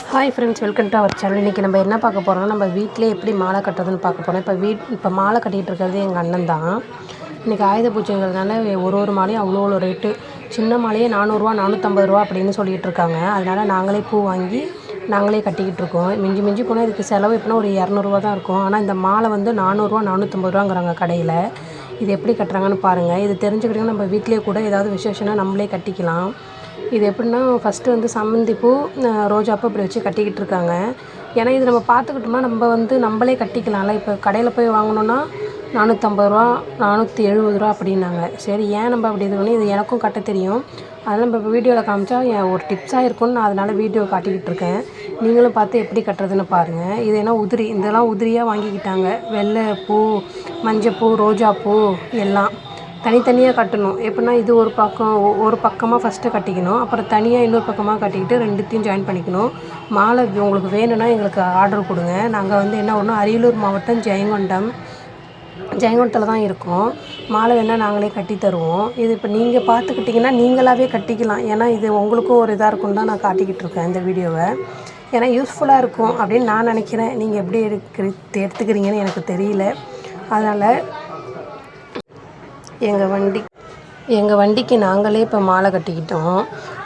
Hi friends welcome to our channel இன்றைக்கி நம்ம என்ன பார்க்க போகிறோம்னா நம்ம வீட்டிலே எப்படி மாலை கட்டுறதுன்னு பார்க்க போகிறோம் இப்போ வீட் இப்போ மாலை கட்டிகிட்டு இருக்கிறது எங்கள் அண்ணன் தான். இன்றைக்கி ஆயுத பூஜைங்கிறதுனால ஒரு ஒரு மாலையும் அவ்வளோ அவ்வளோ ரேட்டு சின்ன மாலையே நானூறுரூவா நானூற்றம்பது ரூபா அப்படின்னு சொல்லிகிட்டு இருக்காங்க. அதனால் நாங்களே பூ வாங்கி நாங்களே கட்டிக்கிட்டு இருக்கோம். மிஞ்சி மிஞ்சி போனால் இதுக்கு செலவு எப்படின்னா ஒரு இரநூறுவா தான் இருக்கும். ஆனால் இந்த மாலை வந்து நானூறுரூவா நானூற்றம்பது ரூபாங்கிறாங்க கடையில். இது எப்படி கட்டுறாங்கன்னு பாருங்கள் இது தெரிஞ்சுக்கிட்டிங்கன்னா நம்ம வீட்டிலேயே கூட ஏதாவது விசேஷம்னா நம்மளே கட்டிக்கலாம். இது எப்படின்னா ஃபஸ்ட்டு வந்து சம்மந்தி பூ ரோஜாப்பூ இப்படி வச்சு கட்டிக்கிட்டு இருக்காங்க. ஏன்னா இது நம்ம பார்த்துக்கிட்டோம்னா நம்ம வந்து நம்மளே கட்டிக்கலாம்ல. இப்போ கடையில் போய் வாங்கினோன்னா நானூற்றம்பது ரூபா நானூற்றி எழுபது ரூபா அப்படின்னாங்க. சரி ஏன் நம்ம அப்படி இது பண்ணி இது எனக்கும் கட்ட தெரியும். அதனால் நம்ம இப்போ வீடியோவில் காமிச்சா என் ஒரு டிப்ஸாக இருக்கும்னு நான் அதனால் வீடியோ காட்டிக்கிட்டு இருக்கேன். நீங்களும் பார்த்து எப்படி கட்டுறதுன்னு பாருங்கள் இது என்ன உதிரி இதெல்லாம் உதிரியாக வாங்கிக்கிட்டாங்க. வெள்ளை பூ மஞ்சள் பூ ரோஜா பூ எல்லாம். தனித்தனியாக கட்டணும். எப்படின்னா இது ஒரு பக்கம் ஒ- ஒரு பக்கமாக ஃபஸ்ட்டு கட்டிக்கணும். அப்புறம் தனியாக இன்னொரு பக்கமாக கட்டிக்கிட்டு ரெண்டுத்தையும் ஜாயின் பண்ணிக்கணும். மாலை உங்களுக்கு வேணும்னா எங்களுக்கு ஆர்டர் கொடுங்க. நாங்கள் வந்து என்ன பண்ணோம் அரியலூர் மாவட்டம் ஜெயங்கொண்டம் ஜெயங்கொண்டத்தில் தான் இருக்கோம். மாலை வேணால் நாங்களே கட்டி தருவோம். இது இப்போ நீங்கள் பார்த்துக்கிட்டிங்கன்னா நீங்களாகவே கட்டிக்கலாம். ஏன்னா இது உங்களுக்கும் ஒரு இதாக இருக்கும் தான் நான் காட்டிக்கிட்டு இருக்கேன் இந்த வீடியோவை. ஏன்னா யூஸ்ஃபுல்லாக இருக்கும் அப்படின்னு நான் நினைக்கிறேன். நீங்கள் எப்படி எடுக்க எடுத்துக்கிறீங்கன்னு எனக்கு தெரியல. அதனால் எங்கள் வண்டி எங்கள் வண்டிக்கு நாங்களே இப்போ மாலை கட்டிக்கிட்டோம்.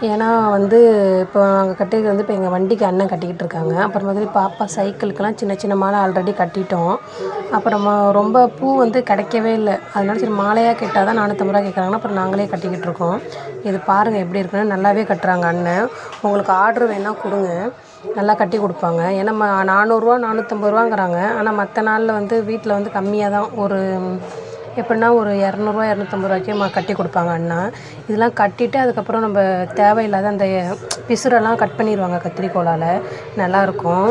ஏன்னா வந்து இப்போ நாங்கள் கட்டியது வந்து இப்போ எங்கள் வண்டிக்கு அண்ணன் கட்டிக்கிட்டு இருக்காங்க. அப்புறம் மாதிரி பாப்பா சைக்கிளுக்கெல்லாம் சின்ன சின்ன மாலை ஆல்ரெடி கட்டிட்டோம். அப்புறமா ரொம்ப பூ வந்து கிடைக்கவே இல்லை. அதனால சரி மாலையாக கேட்டால் தான் நானூற்றம்பது ரூபா கேட்குறாங்கன்னா அப்புறம் நாங்களே கட்டிக்கிட்டு இருக்கோம். இது பாருங்கள் எப்படி இருக்குன்னு. நல்லாவே கட்டுறாங்க அண்ணன். உங்களுக்கு ஆர்டர் வேணால் கொடுங்க. நல்லா கட்டி கொடுப்பாங்க. ஏன்னா ம நானூறுரூவா நானூற்றம்பது ரூபாங்கிறாங்க. ஆனால் மற்ற நாளில் வந்து வீட்டில் வந்து கம்மியாக தான் ஒரு எப்படின்னா ஒரு இரநூறுவா இரநூத்தம்பது ரூபாய்க்கு கட்டி கொடுப்பாங்க அண்ணா. இதெல்லாம் கட்டிட்டு அதுக்கப்புறம் நம்ம தேவையில்லாத அந்த பிசுரெல்லாம் கட் பண்ணிடுவாங்க கத்திரிக்கோலால் நல்லாயிருக்கும்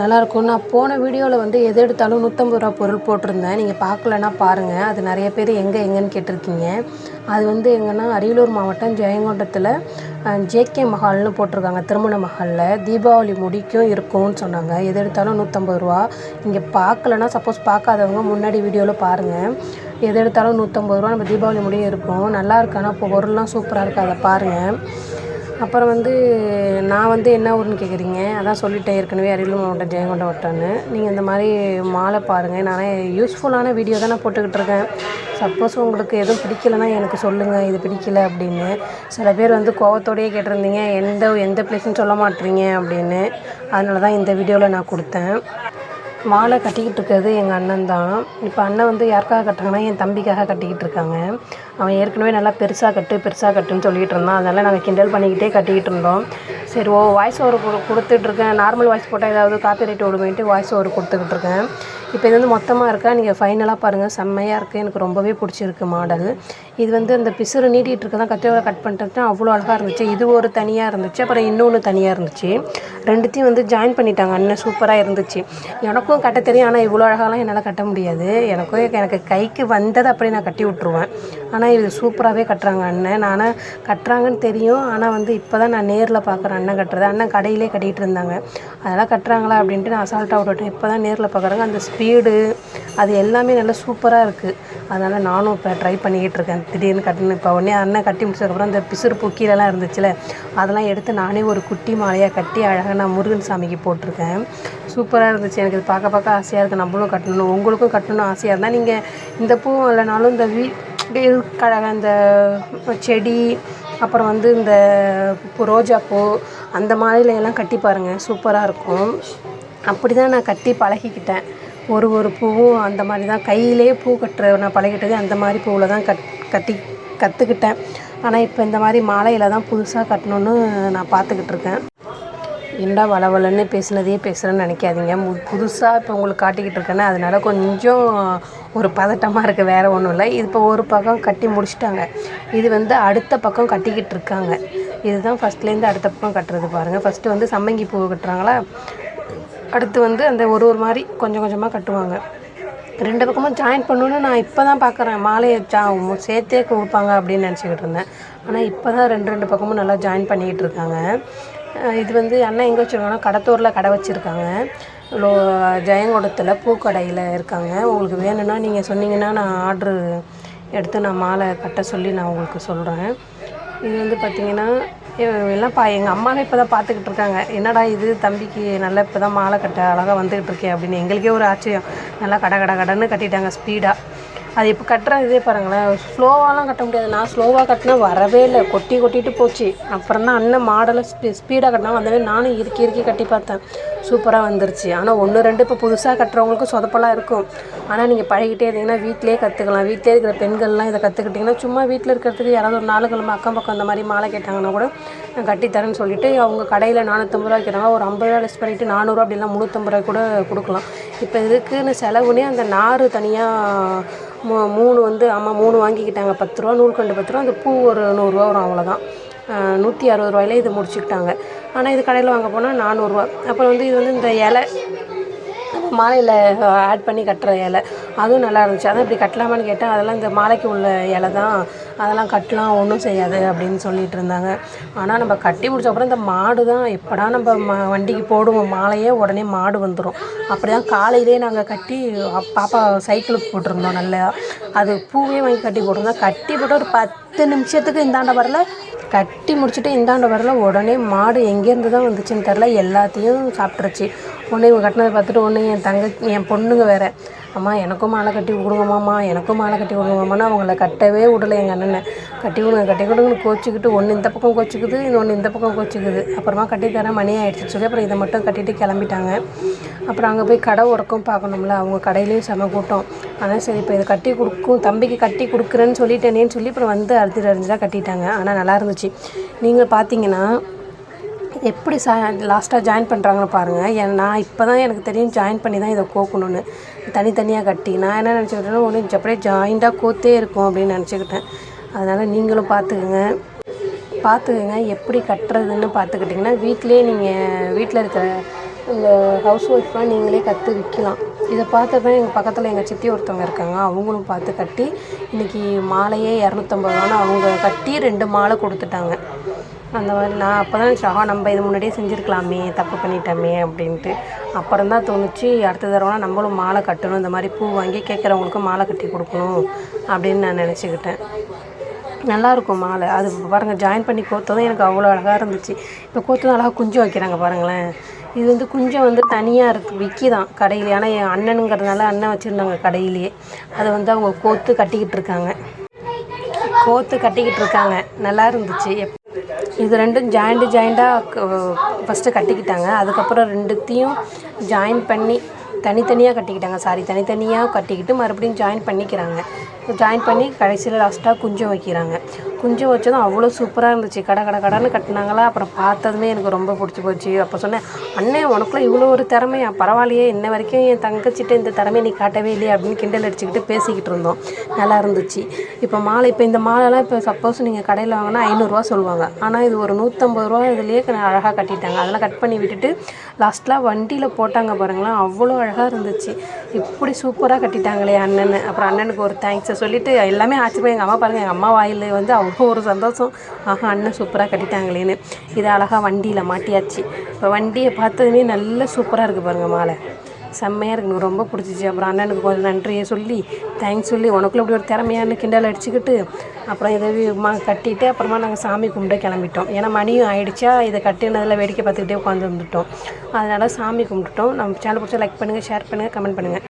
நல்லாயிருக்கும் நான் போன வீடியோவில் வந்து எது எடுத்தாலும் நூற்றம்பது ரூபா பொருள் போட்டிருந்தேன். நீங்கள் பார்க்கலன்னா பாருங்கள் அது நிறைய பேர் எங்கே எங்கேன்னு கேட்டிருக்கீங்க. அது வந்து எங்கன்னா அரியலூர் மாவட்டம் ஜெயங்கொண்டத்தில் ஜேகே மஹால்னு போட்டிருக்காங்க. திருமண மஹாலில் தீபாவளி முடிக்கும் இருக்கும்னு சொன்னாங்க. எது எடுத்தாலும் நூற்றம்பது ரூபா. இங்கே பார்க்கலன்னா சப்போஸ் பார்க்காதவங்க முன்னாடி வீடியோவில் பாருங்கள் எது எடுத்தாலும் நூற்றம்பது ரூபா நம்ம தீபாவளி முடியும் இருக்கும். நல்லா இருக்கு. ஆனால் இப்போ பொருள்லாம் சூப்பராக இருக்குது. அதை பாருங்கள் அப்புறம் வந்து நான் வந்து என்ன ஊருன்னு கேட்குறீங்க அதான் சொல்லிட்டேன் ஏற்கனவே அரியலூர் மாவட்டம் ஜெயங்கொண்டம் வட்டம்னு நீங்கள் இந்த மாதிரி மாலை பாருங்கள் நான் யூஸ்ஃபுல்லான வீடியோ தான் நான் போட்டுக்கிட்டு இருக்கேன். சப்போஸ் உங்களுக்கு எதுவும் பிடிக்கலன்னா எனக்கு சொல்லுங்கள் இது பிடிக்கல அப்படின்னு. சில பேர் வந்து கோவத்தோடையே கேட்டிருந்தீங்க எந்த எந்த பிளேஸ்னு சொல்ல மாட்டீங்க அப்படின்னு. அதனால தான் இந்த வீடியோவில் நான் கொடுத்தேன். மாலை கட்டிக்கிட்டு இருக்கிறது எங்கள் அண்ணன் தான். இப்போ அண்ணன் வந்து யாருக்காக கட்டுறாங்கன்னா என் தம்பிக்காக கட்டிக்கிட்டு இருக்காங்க. அவன் ஏற்கனவே நல்லா பெருசாக கட்டு பெருசாக கட்டுன்னு சொல்லிகிட்டு இருந்தான். அதனால் நாங்கள் கிண்டல் பண்ணிக்கிட்டே கட்டிக்கிட்டு இருந்தோம். சரி ஓ வாய்ஸ் ஓவர் கொடு கொடுத்துட்ருக்கேன் நார்மல் வாய்ஸ் போட்டால் ஏதாவது காப்பி ரைட் விடுமேன்ட்டு வாய்ஸ் ஓவர் கொடுத்துக்கிட்டு இருக்கேன். இப்போ இது வந்து மொத்தமாக இருக்கா? நீங்கள் ஃபைனலாக பாருங்கள் செம்மையாக இருக்குது எனக்கு ரொம்பவே பிடிச்சிருக்கு மாடல். இது வந்து அந்த பிசுறு நீட்டிகிட்டு இருக்க தான் கத்தியோட கட் பண்ணிட்டு அவ்வளோ அழகாக இருந்துச்சு. இது ஒரு தனியாக இருந்துச்சு. அப்புறம் இன்னொன்று தனியாக இருந்துச்சு. ரெண்டுத்தையும் வந்து ஜாயின் பண்ணிட்டாங்க. அண்ணன் சூப்பராக இருந்துச்சு. எனக்கும் கட்ட தெரியும். ஆனால் இவ்வளோ அழகாலாம் என்னால் கட்ட முடியாது. எனக்கும் எனக்கு கைக்கு வந்ததை அப்படியே நான் கட்டி விட்ருவேன் ஆனால் இது சூப்பராகவே கட்டுறாங்க அண்ணன். ஆனால் கட்டுறாங்கன்னு தெரியும். ஆனால் வந்து இப்போ தான் நான் நேரில் பார்க்குறேன் அண்ணன் கட்டுறது. அண்ணன் கடையிலே கட்டிகிட்டு இருந்தாங்க. அதெல்லாம் கட்டுறாங்களா அப்படின்ட்டு நான் அசால்ட்டாக விட்டுட்டேன் இப்போ தான் நேரில் பார்க்குறாங்க அந்த ஸ்பீடு அது எல்லாமே நல்லா சூப்பராக இருக்குது அதனால் நானும் இப்போ ட்ரை பண்ணிக்கிட்டு இருக்கேன். திடீர்னு கட்டணும் இப்போ உடனே அண்ணன் கட்டி முடிச்சதுக்கப்புறம் அந்த பிசுறு பூக்கீழெல்லாம் இருந்துச்சுல அதெல்லாம் எடுத்து நானே ஒரு குட்டி மாலையாக கட்டி அழகாக நான் முருகன் சாமிக்கு போட்டிருக்கேன். சூப்பராக இருந்துச்சு. எனக்கு இது பார்க்க பார்க்க ஆசையாக இருக்குது நம்மளும் கட்டணும். உங்களுக்கும் கட்டணும் ஆசையாக இருந்தால் நீங்கள் இந்த பூ இல்லைனாலும் இந்த வீ கழக க அந்த செடி அப்புறம் வந்து இந்த பூ ரோஜாப்பூ அந்த மாதிரிலாம் கட்டி பாருங்கள் சூப்பராக இருக்கும். அப்படி தான் நான் கட்டி பழகிக்கிட்டேன். ஒரு ஒரு பூவும் அந்த மாதிரி தான். கையிலே பூ கட்டுற நான் பழகிட்டது அந்த மாதிரி பூவில் தான் கட் கட்டி கற்றுக்கிட்டேன் ஆனால் இப்போ இந்த மாதிரி மாலையில் தான் புதுசாக கட்டணுன்னு நான் பார்த்துக்கிட்டு இருக்கேன். என்னடா வளவலன்னு பேசுனதையே பேசுகிறேன்னு நினைக்காதீங்க. மு புதுசாக இப்போ உங்களுக்கு காட்டிக்கிட்டு இருக்கேன்னா அதனால் கொஞ்சம் ஒரு பதட்டமாக இருக்குது வேறு ஒன்றும் இல்லை. இது இப்போ ஒரு பக்கம் கட்டி முடிச்சிட்டாங்க. இது வந்து அடுத்த பக்கம் கட்டிக்கிட்டு இருக்காங்க. இதுதான் ஃபஸ்ட்லேருந்து அடுத்த பக்கம் கட்டுறது பாருங்கள் ஃபஸ்ட்டு வந்து சம்மங்கி பூ கட்டுறாங்களா? அடுத்து வந்து அந்த ஒரு ஒரு மாதிரி கொஞ்சம் கொஞ்சமாக கட்டுவாங்க. ரெண்டு பக்கமும் ஜாயின் பண்ணணுன்னு நான் இப்போ தான் பார்க்குறேன் மாலையை ஜா சேர்த்தே கொடுப்பாங்க அப்படின்னு நினச்சிக்கிட்டு இருந்தேன். ஆனால் இப்போ தான் ரெண்டு ரெண்டு பக்கமும் நல்லா ஜாயின் பண்ணிக்கிட்டு இருக்காங்க. இது வந்து அண்ணன் எங்கே வச்சுருக்காங்கன்னா கடத்தூரில் கடை வச்சுருக்காங்க. லோ ஜெயங்கொடத்தில் பூக்கடையில் இருக்காங்க. உங்களுக்கு வேணும்னா நீங்கள் சொன்னீங்கன்னா நான் ஆர்ட்ரு எடுத்து நான் மாலை கட்ட சொல்லி நான் உங்களுக்கு சொல்கிறேன் இது வந்து பார்த்திங்கன்னா எல்லாம் பா எங்கள் அம்மாவே இப்போ தான் பார்த்துக்கிட்டு இருக்காங்க. என்னடா இது தம்பிக்கு நல்லா இப்போ தான் மாலை கட்ட அழகாக வந்துக்கிட்டு இருக்கே அப்படின்னு எங்களுக்கே ஒரு ஆச்சரியம். நல்லா கட கட கடன்னு கட்டிட்டாங்க ஸ்பீடாக அது இப்போ கட்டுற இதே பாருங்களேன். ஸ்லோவாலாம் கட்ட முடியாது நான் ஸ்லோவாக கட்டினா வரவே இல்லை. கொட்டி கொட்டிட்டு போச்சு. அப்புறம் தான் அண்ணன் மாடலை ஸ்பீ ஸ்பீடாக கட்டினா வந்தவே நானும் இறுக்கி இறுக்கி கட்டி பார்த்தேன். சூப்பராக வந்துருச்சு. ஆனால் ஒன்று ரெண்டு இப்போ புதுசாக கட்டுறவங்களுக்கு சொதப்பெல்லாம் இருக்கும். ஆனால் நீங்கள் பழகிட்டே இருந்தீங்கன்னா வீட்டிலே கற்றுக்கலாம் வீட்டிலே இருக்கிற பெண்கள்லாம் இதை கற்றுக்கிட்டிங்கன்னா சும்மா வீட்டில் இருக்கிறதுக்கு யாராவது ஒரு நாலு கிழமை அக்கம் பக்கம் அந்த மாதிரி மாலை கேட்டாங்கன்னா கூட நான் கட்டித்தரேன்னு சொல்லிட்டு அவங்க கடையில் நானூற்றம்பது ரூபா வைக்கிறாங்க ஒரு ஐம்பது ரூபா லெஸ் பண்ணிவிட்டு நானூறுரூவா அப்படிலாம் முந்நூற்றம்பது ரூபாய் கூட கொடுக்கலாம். இப்போ இதுக்குன்னு செலவுனே அந்த நார் தனியாக மூ மூணு வந்து ஆமாம் மூணு வாங்கிக்கிட்டாங்க. பத்து ரூபா நூல்கண்டு பத்து ரூபா. அந்த பூ ஒரு நூறுரூவா வரும் அவ்வளோதான் நூற்றி அறுபது ரூபாயில இது முடிச்சுக்கிட்டாங்க. ஆனால் இது கடையில் வாங்க போனால் நானூறுரூவா அப்புறம் வந்து இது வந்து இந்த இலை மாலையில் ஆட் பண்ணி கட்டுற இலை. அதுவும் நல்லா இருந்துச்சு. அதான் இப்படி கட்டலாமான்னு கேட்டால் அதெல்லாம் இந்த மாலைக்கு உள்ள இலை தான். அதெல்லாம் கட்டலாம் ஒன்றும் செய்யாது அப்படின்னு சொல்லிட்டு இருந்தாங்க. ஆனால் நம்ம கட்டி முடிச்ச அப்புறம் இந்த மாடு தான். எப்படா நம்ம ம வண்டிக்கு போடுவோம். மாலையே உடனே மாடு வந்துடும் அப்படி தான் காலையிலே நாங்கள் கட்டி பாப்பா சைக்கிளுக்கு போட்டிருந்தோம் நல்லா. அது பூவே வாங்கி கட்டி போட்டிருந்தோம். கட்டி போட்டு ஒரு பத்து நிமிஷத்துக்கு இந்தாண்ட வரல. கட்டி முடிச்சுட்டு இந்தாண்ட வரல. உடனே மாடு எங்கேருந்து தான் வந்துச்சுன்னு தெரில எல்லாத்தையும் சாப்பிட்ருச்சு உடனே இவங்க கட்டினதை பார்த்துட்டு உடனே என் தங்க என் பொண்ணுங்க வேறு அம்மா எனக்கும் மாலை கட்டி கொடுங்கம்மாம்மா எனக்கும் மாலை கட்டி கொடுங்கம்மான்னு அவங்கள கட்டவே விடலை எங்கள் அண்ணனை. கட்டி கொடுங்க கட்டி கொடுங்கன்னு கோச்சிக்கிட்டு ஒன்று இந்த பக்கம் கோச்சிக்குது இன்னொன்று இந்த பக்கம் கோச்சிக்குது. அப்புறமா கட்டித்தரேன் மணி ஆகிடுச்சு சொல்லி அப்புறம் இதை மட்டும் கட்டிட்டு கிளம்பிட்டாங்க. அப்புறம் அங்கே போய் கடை உறக்கம் பார்க்கணும்ல அவங்க கடையிலையும் செம கூட்டம். ஆனால் சரி இப்போ இதை கட்டி கொடுக்கும் தம்பிக்கு கட்டி கொடுக்குறேன்னு சொல்லிட்டேனேன்னு சொல்லி அப்புறம் வந்து அறுதிட்டு அரிஞ்சாக கட்டிட்டாங்க. ஆனால் நல்லா இருந்துச்சு. நீங்கள் பார்த்தீங்கன்னா எப்படி சா லாஸ்ட்டாக ஜாயின் பண்ணுறாங்கன்னு பாருங்கள் ஏன் நான் இப்போ தான் எனக்கு தெரியும் ஜாயின் பண்ணி தான் இதை கோக்கணும்னு. தனித்தனியாக கட்டி நான் என்ன நினச்சிக்கிட்டேன்னா ஒன்று அப்படியே ஜாயிண்டாக கோத்தே இருக்கும் அப்படின்னு நினச்சிக்கிட்டேன். அதனால் நீங்களும் பார்த்துக்குங்க பார்த்துக்குங்க எப்படி கட்டுறதுன்னு பார்த்துக்கிட்டிங்கன்னா வீட்டிலே நீங்கள் வீட்டில் இருக்கிற இந்த ஹவுஸ் ஒய்ஃப்லாம் நீங்களே கற்று விற்கலாம் இதை பார்த்தப்ப எங்கள் பக்கத்தில் எங்கள் சித்தி ஒருத்தவங்க இருக்காங்க அவங்களும் பார்த்து கட்டி இன்றைக்கி மாலையே இரநூத்தம்பது ரூபான்னு அவங்க கட்டி ரெண்டு மாலை கொடுத்துட்டாங்க. அந்த மாதிரி நான் அப்போ தான் ஆஹா நம்ம இது முன்னாடியே செஞ்சுருக்கலாமே தப்பு பண்ணிட்டோமே அப்படின்ட்டு. அப்புறம் தான் தோணுச்சு அடுத்த தடவைனா நம்மளும் மாலை கட்டணும் இந்த மாதிரி பூ வாங்கி கேட்குறவங்களுக்கும் மாலை கட்டி கொடுக்கணும் அப்படின்னு நான் நினச்சிக்கிட்டேன். நல்லாயிருக்கும் மாலை. அது பாருங்கள் ஜாயின் பண்ணி கோத்ததும் எனக்கு அவ்வளோ அழகாக இருந்துச்சு. இப்போ கோத்ததும் அழகாக குஞ்சு வைக்கிறாங்க பாருங்களேன். இது வந்து குஞ்சம் வந்து தனியாக இருக்குது விற்கிதான் கடையில். ஆனால் என் அண்ணனுங்கிறதுனால அண்ணன் வச்சுருந்தாங்க கடையிலேயே. அதை வந்து அவங்க கோத்து கட்டிக்கிட்டு இருக்காங்க. கோத்து கட்டிக்கிட்டு இருக்காங்க. நல்லா இருந்துச்சு. எப் இது ரெண்டும் ஜாயிண்ட்டு ஜாயிண்ட்டாக ஃபஸ்ட்டு கட்டிக்கிட்டாங்க. அதுக்கப்புறம் ரெண்டுத்தையும் ஜாயின் பண்ணி தனித்தனியாக கட்டிக்கிட்டாங்க. சாரி தனித்தனியாக கட்டிக்கிட்டு மறுபடியும் ஜாயின் பண்ணிக்கிறாங்க. ஜாயின் பண்ணி கடைசியில் லாஸ்ட்டாக குஞ்சம் வைக்கிறாங்க. குஞ்சம் வச்சதும் அவ்வளோ சூப்பராக இருந்துச்சு. கடை கடை கடைன்னு கட்டினாங்களா? அப்புறம் பார்த்ததுமே எனக்கு ரொம்ப பிடிச்சி போச்சு. அப்போ சொன்னேன் அண்ணே உனக்குள்ளே இவ்வளோ ஒரு திறமையா? பரவாயில்லையே இன்ன வரைக்கும் என் தங்கச்சிட்ட இந்த திறமையை நீ காட்டவே இல்லையே அப்படின்னு கிண்டல் அடிச்சுக்கிட்டு பேசிக்கிட்டு இருந்தோம். நல்லா இருந்துச்சு. இப்போ மாலை இப்போ இந்த மாலைலாம் இப்போ சப்போஸ் நீங்கள் கடையில் வாங்கினா ஐநூறுரூவா சொல்லுவாங்க. ஆனால் இது ஒரு நூற்றம்பது ரூபா இதுலேயே அழகாக கட்டிட்டாங்க. அதெல்லாம் கட் பண்ணி விட்டுட்டு லாஸ்ட்டில் வண்டியில் போட்டாங்க பாருங்களேன். அவ்வளோ அழகாக இருந்துச்சு. இப்படி சூப்பராக கட்டிட்டாங்களே அண்ணன் அப்புறம் அண்ணனுக்கு ஒரு தேங்க்ஸ் சொல்லிவிட்டு எல்லாமே ஆச்சரியம் எங்கள் அம்மா பாருங்கள் எங்கள் அம்மா வாயில் வந்து அவ்வளோ ஒரு சந்தோஷம். ஆஹா அண்ணன் சூப்பராக கட்டிட்டாங்களேன்னு. இதை அழகாக வண்டியில் மாட்டியாச்சு. இப்போ வண்டியை பார்த்ததுமே நல்ல சூப்பராக இருக்குது பாருங்கள் மாலை. செம்மையாக இருக்கு. எனக்கு ரொம்ப பிடிச்சிச்சு. அப்புறம் அண்ணனுக்கு கொஞ்சம் நன்றியை சொல்லி தேங்க்ஸ் சொல்லி உனக்குள்ள இப்படி ஒரு திறமையான கிண்டல் அடிச்சுக்கிட்டு அப்புறம் இதை மா கட்டிட்டு அப்புறமா நாங்கள் சாமி கும்பிட்டு கிளம்பிட்டோம். ஏன்னா மணியும் ஆயிடுச்சா இதை கட்டினதில் வேடிக்கை பார்த்துக்கிட்டே உட்காந்து வந்துட்டோம் அதனால் சாமி கும்பிட்டுட்டோம். நம்ம சேனல் பிடிச்சா லைக் பண்ணுங்கள் ஷேர் பண்ணுங்கள் கமெண்ட் பண்ணுங்கள்